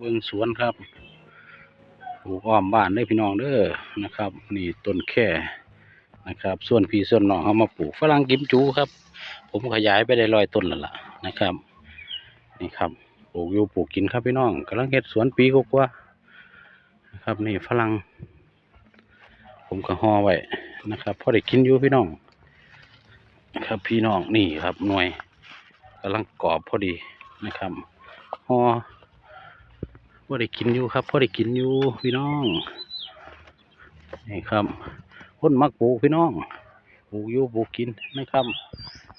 เบิ่งสวนครับปลูกอ้อมบ้านได้พี่น้องเด้อนะครับ นี่ต้นแค่นะครับ ส่วนพี่ส่วนน้องเขามาปลูกฝรั่งกิมจูครับ ผมขยายไปได้ร้อยต้นแล้วล่ะนะครับ นี่ครับปลูกอยู่ปลูกกินครับพี่น้องกำลังเฮ็ดสวนปีกว่านะครับ นี่ฝรั่งผมก็ห่อไว้นะครับพอได้กินอยู่พี่น้องนะครับ พี่น้องนี่ครับหน่วยกำลังกรอบพอดีนะครับห่อ พอได้กินอยู่ครับพอได้กินอยู่พี่น้องนี่ครับคนมักปลูกพี่น้องปลูกอยู่ปลูกกินนะครับ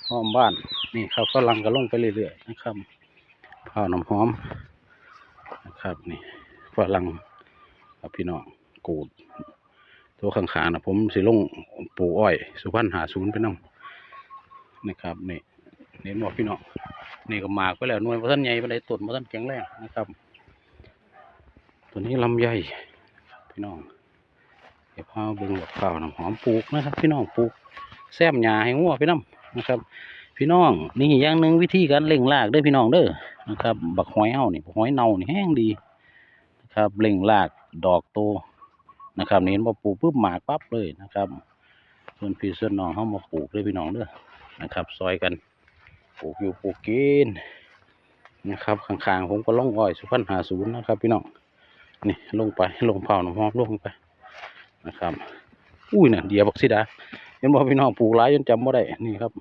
หอมบ้านนี่ครับฝรั่งก็ลงไปเรื่อยๆนะครับข้าวน้ำหอมนะครับนี่ฝรั่งครับพี่น้องกูด ตัวข้างๆนะผมสิลงปลูกอ้อย สุพรรณหาศูนย์ไปน้ำนะครับนี่เน้นบอกพี่น้องนี่ก็มากไปแล้วหน่วยพระท่านใหญ่ไปเลยต้นพระท่านแข็งแรงนะครับ ตัวนี้ลำไยพี่น้องเดี๋ยวพาเบิ่งกับข้าวน้ำหอมปลูกนะครับ พี่น้องปลูกแซมหญ้าให้งัวพี่น้ำนะครับ พี่น้องนี่อย่างหนึ่งวิธีการเล่งรากเด้อพี่น้องเด้อนะครับ บักหอยเฮานี่บักหอยเน่านี่แห้งดีนะครับเล่งรากดอกโตนะครับนี่เห็นบ่ปลูกปุ๊บหมากปั๊บเลยนะครับส่วนพี่ส่วนน้องเฮามาปลูกด้อพี่น้องเด้อนะครับ ซอยกันปลูกอยู่ปลูกกินนะครับข้างๆผมก็ล่องอ้อยสุพรรณหาศูนย์นะครับ พี่น้อง นี่ลงไปลงเผาหน้ำหอมลงไปนะครับ อุ้ยน่ะเดียบักซิดาเห็นบ่พี่น้องปลูกหลายจนจำบ่ได้นี่ครับ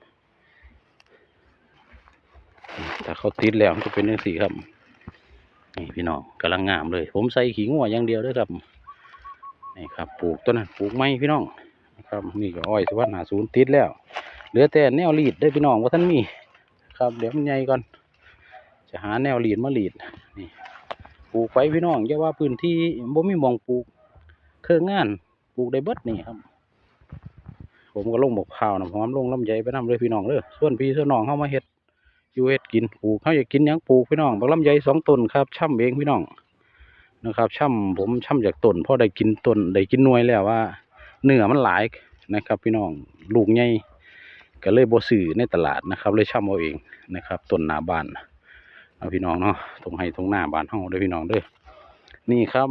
ถ้าเขาติดแล้วมันจะเป็นจังซี่ครับนี่พี่น้องกำลังงามเลย ผมใส่ขี้งัวอย่างเดียวด้วยครับนี่ครับ ปลูกต้นนั้นปลูกไม้พี่น้องนะครับนี่ก็อ้อยสวัสดิ์หาศูนย์ติดแล้วเหลือแต่แนวรีดได้พี่น้องว่าท่านมี ครับ เดี๋ยวมันใหญ่ก่อน จะหาแนวรีดมารีดนี่ ปลูกไปพี่น้องอย่าว่าพื้นที่บ่มีมองปลูกเครื่องงานปลูกได้เบิดนี่ครับ ผมก็ลงบอกข้าวน้ำหอมลงลำไยไปนำเลยพี่น้องเลยส่วนพี่ส่วนน้องเข้ามาเฮ็ดอยู่เฮ็ดกินปลูกเขาอยากกินยังปลูกพี่น้องบักลำไยสองต้นครับช่ำเองพี่น้องนะครับช่ำผมช่ำจากต้นพ่อได้กินต้นได้กินนวยแล้วว่าเนื้อมันหลายนะครับ พี่น้องลูกใหญ่ก็เลยบ่ซื้อในตลาดนะครับ เลยช่ำเอาเองนะครับต้นหนาบ้าน เอาพี่น้องเนาะตรงให้ตรงหน้าบ้านเฮาเด้อพี่น้องเด้อนี่ครับ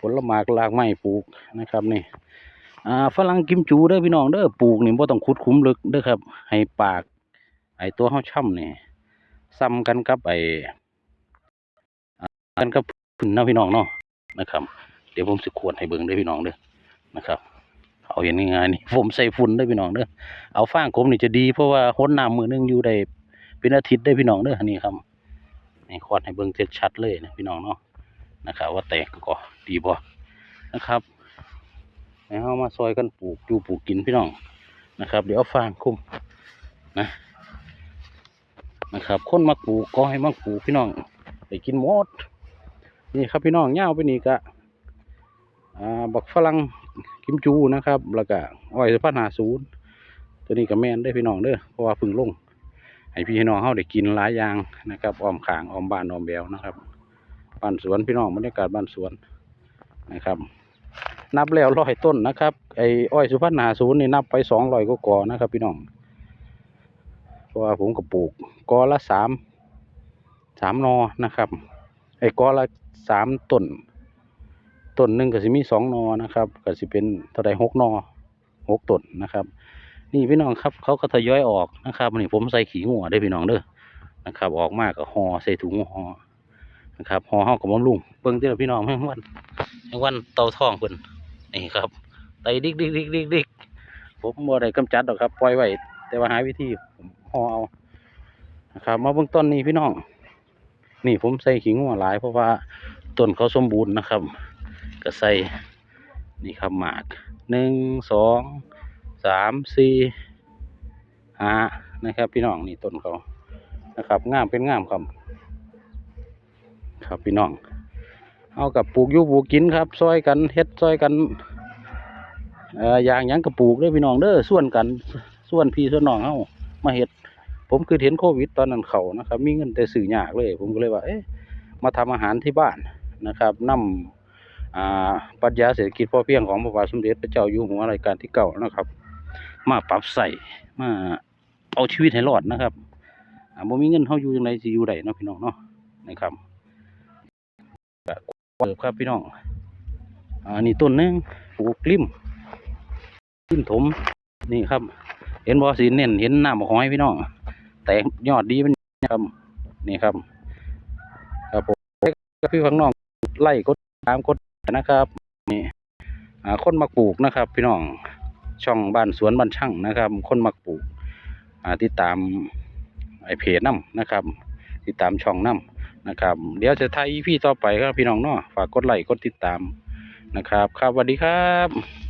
ผลไม้รากไม้ปลูกนะครับนี่อ่าฝรั่งกิมจูเด้อพี่น้องเด้อปลูกนี่บ่ต้องขุดคุ้มลึกเด้อครับ ให้ปาก ไอ้ตัวเฮาช่ำนี่ซ้ำกันกับไอ้กันกับพื้นเนาะพี่น้องเนาะนะครับ เดี๋ยวผมสิขวดให้เบิ่งเด้อพี่น้องเด้อนะครับเอาเห็นง่ายๆนี่ผมใส่ฝุ่นเด้อพี่น้องเด้อเอาฟางกลมนี่จะดีเพราะว่าหดน้ำมือนึงอยู่ได้ เป็นอาทิตย์ได้พี่น้องเด้อนี่ครับนี่ควอดให้เบิ่งชัดๆเลยนะพี่น้องเนาะนะครับ ว่าแตกก็ดีบ่นะครับแล้วเอามาซอยกันปลูกอยู่ปลูกกินพี่น้องนะครับ เดี๋ยวฟางคลุมนะนะครับ คนมาปลูกก็ให้มาปลูกพี่น้องไปกินหมดนี่ครับพี่น้องเงาไปนี่กะอ่าบักฝรั่งกิมจูนะครับ แล้วก็อ้อยสุพรรณหาศูนย์ตัวนี้ก็แมนได้พี่น้องเด้อเพราะว่าเพึ่งลง ให้พี่น้องเขาได้กินหลายอย่างนะครับอ้อมขางอ้อมบ้านอ้อมแบวนะครับบ้านสวนพี่น้องบรรยากาศบ้านสวนนะครับ นับแล้วร้อยต้นนะครับไอ้อ้อยสุพรรณหาศูนย์นี่นับไปสองร้อยก็กอนะครับ พี่น้องเพราะว่าผมก็ปลูกกอละสามสามนอนะครับไอ้กอละสามต้นต้นหนึ่งก็สิมีสองนอนะครับก็สิเป็นเท่าใดหกนอหกต้นนะครับ นี่พี่น้องครับ เขาก็ทยอยออกนะครับนี่ผมใส่ขี้หัวได้พี่น้องเด้อนะครับ ออกมากก็ห่อใส่ถุงห่อนะครับห่อเฮากับบำรุงเบิ่งเด้อพี่น้องแม่งวันแม่งวันเตาทองเพิ่นนี่ครับไตดิกดิกดิกดิกดิกผมบ่ได้กำจัดหรอกครับปล่อยไว้แต่ว่าหาวิธีผมห่อเอานะครับ มาเบื้องต้นนี้พี่น้อง นี่ผมใส่ขี้งัวหลาย เพราะว่าต้นเขาสมบูรณ์นะครับ ก็ใส่นี่ครับหมากหนึ่งสอง สามสี่ห้านะครับ พี่น้องนี่ต้นเขานะครับงามเป็นงามครับ ครับพี่น้อง เอากับปลูกอยู่ปลูกกินครับซอยกันเฮ็ดซอยกันเอ่อย่างยังกับปลูกเด้อพี่น้องเด้อส่วนกันส่วนพี่ส่วนน้องเฮามาเฮ็ดผมคือเห็นโควิดตอนนั้นเขานะครับ มีเงินแต่ซื้อยากเลย ผมก็เลยว่า เอ๊ะมาทำอาหารที่บ้านนะครับนำอ่าปรัชญาเศรษฐกิจพอเพียงของพระบาทสมเด็จพระเจ้าอยู่หัวรัชกาลที่เก้านะครับ มาปรับใส่มาเอาชีวิตให้รอดนะครับอาบ่มีเงินเฮาอยู่จังไดสิอยู่ได้เนาะพี่น้องเนาะนะครับเปิบครับพี่น้องอ่านี่ต้นนึงปลูกริมริมถมนี่ครับ เห็นบ่สีเน้นเห็นหน้ำบักหอยพี่น้องแตกยอดดีมันครับนี่ครับครับผมก็พี่ฟังน้องไล่กดตามกดนะครับนี่คนมักปลูกนะครับ พี่น้อง ช่องบ้านสวนบ้านช่างนะครับ คนมักปลูกอ่ติดตามไอเพจน้ำนะครับ ติดตามช่องน้ำนะครับ เดี๋ยวจะทายพี่ต่อไปครับพี่น้องเนาะฝากกดไลค์กดติดตามนะครับ ครับสวัสดีครับ